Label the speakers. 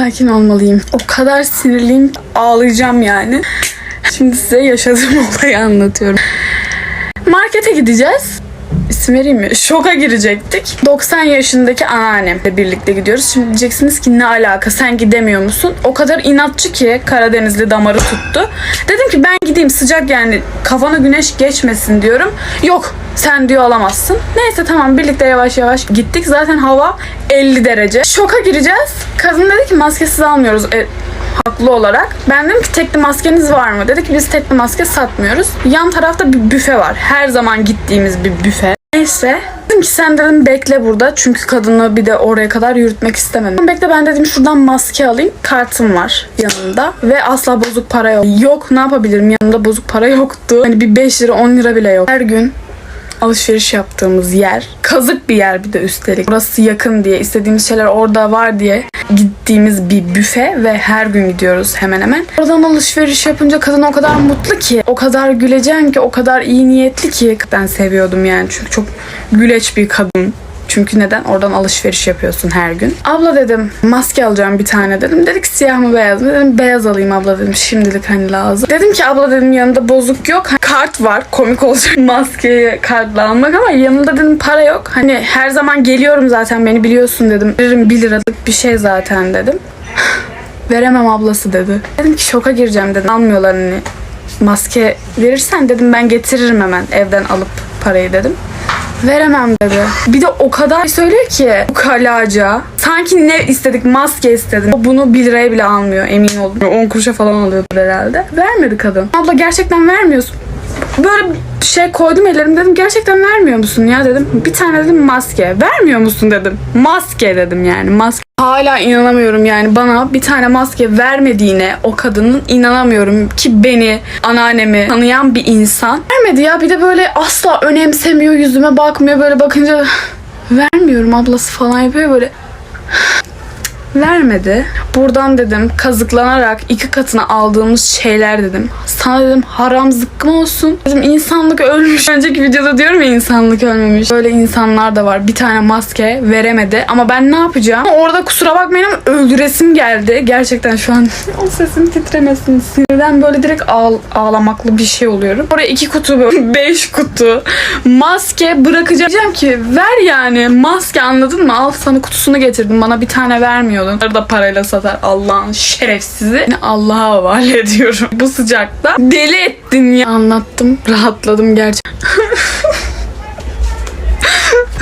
Speaker 1: Sakin olmalıyım. O kadar sinirliyim ağlayacağım yani. Şimdi size yaşadığım olayı anlatıyorum. Markete gideceğiz. İsim vereyim mi? Şoka girecektik. 90 yaşındaki anneannemle birlikte gidiyoruz. Şimdi diyeceksiniz ki ne alaka sen gidemiyor musun? O kadar inatçı ki Karadenizli damarı tuttu. Dedim ki ben gideyim sıcak yani kafana güneş geçmesin diyorum. Yok sen diyor alamazsın. Neyse tamam birlikte yavaş yavaş gittik. Zaten hava 50 derece. Şoka gireceğiz. Kadın dedi ki maskesiz almıyoruz. E, haklı olarak. Ben dedim ki tekli maskeniz var mı? Dedi ki biz tekli maske satmıyoruz. Yan tarafta bir büfe var. Her zaman gittiğimiz bir büfe. Neyse. Dedim ki sen dedim bekle burada. Çünkü kadını bir de oraya kadar yürütmek istemedim. Bekle ben dedim şuradan maske alayım. Kartım var yanımda. Ve asla bozuk para yok. Yok ne yapabilirim? Yanımda bozuk para yoktu. Hani bir 5 lira 10 lira bile yok. Her gün alışveriş yaptığımız yer. Kazık bir yer bir de üstelik. Burası yakın diye, istediğimiz şeyler orada var diye gittiğimiz bir büfe ve her gün gidiyoruz hemen hemen. Oradan alışveriş yapınca kadın o kadar mutlu ki, o kadar gülecen ki, o kadar iyi niyetli ki. Ben seviyordum yani çünkü çok güleç bir kadın. Çünkü neden? Oradan alışveriş yapıyorsun her gün. Abla dedim maske alacağım bir tane dedim. Dedik siyah mı beyaz mı? Dedim beyaz alayım abla dedim. Şimdilik hani lazım. Dedim ki abla dedim yanında bozuk yok. Hani kart var. Komik olacak maskeyi kartla almak ama yanımda dedim para yok. Hani her zaman geliyorum zaten beni biliyorsun dedim. Veririm 1 liralık bir şey zaten dedim. Veremem ablası dedi. Dedim ki şoka gireceğim dedim. Almıyorlar hani maske verirsen dedim ben getiririm hemen evden alıp parayı dedim. Veremem dedi. Bir de o kadar söylüyor ki ukalaca. Sanki ne istedik maske istedim. O Bunu 1 liraya bile almıyor emin olun. 10 kuruşa falan alıyordur herhalde. Vermedi kadın. Abla gerçekten vermiyorsun. Böyle şey koydum ellerim dedim gerçekten vermiyor musun ya dedim. Bir tane dedim maske. Vermiyor musun dedim. Maske dedim yani maske. Hala inanamıyorum yani bana bir tane maske vermediğine o kadının inanamıyorum ki beni anneannemi tanıyan bir insan vermedi ya bir de böyle asla önemsemiyor yüzüme bakmıyor böyle bakınca vermiyorum ablası falan yapıyor böyle vermedi. Buradan dedim kazıklanarak iki katına aldığımız şeyler dedim. Sana dedim haram zıkkım olsun. Dedim insanlık ölmüş. Önceki videoda diyorum ya insanlık ölmemiş. Böyle insanlar da var. Bir tane maske veremedi. Ama ben ne yapacağım? Orada kusura bakmayın ama öldüresim geldi. Gerçekten şu an o sesim titremesin. Sinirden böyle direkt ağ- ağlamaklı bir şey oluyorum. Oraya iki kutu böyle beş kutu maske bırakacağım Diyeceğim ki ver yani maske anladın mı? Al sana kutusunu getirdim. Bana bir tane vermiyordun. Onları da parayla satar Allah'ın şerefsizi. Allah'a havale ediyorum. Bu sıcakta deli ettin ya. Anlattım. Rahatladım gerçekten.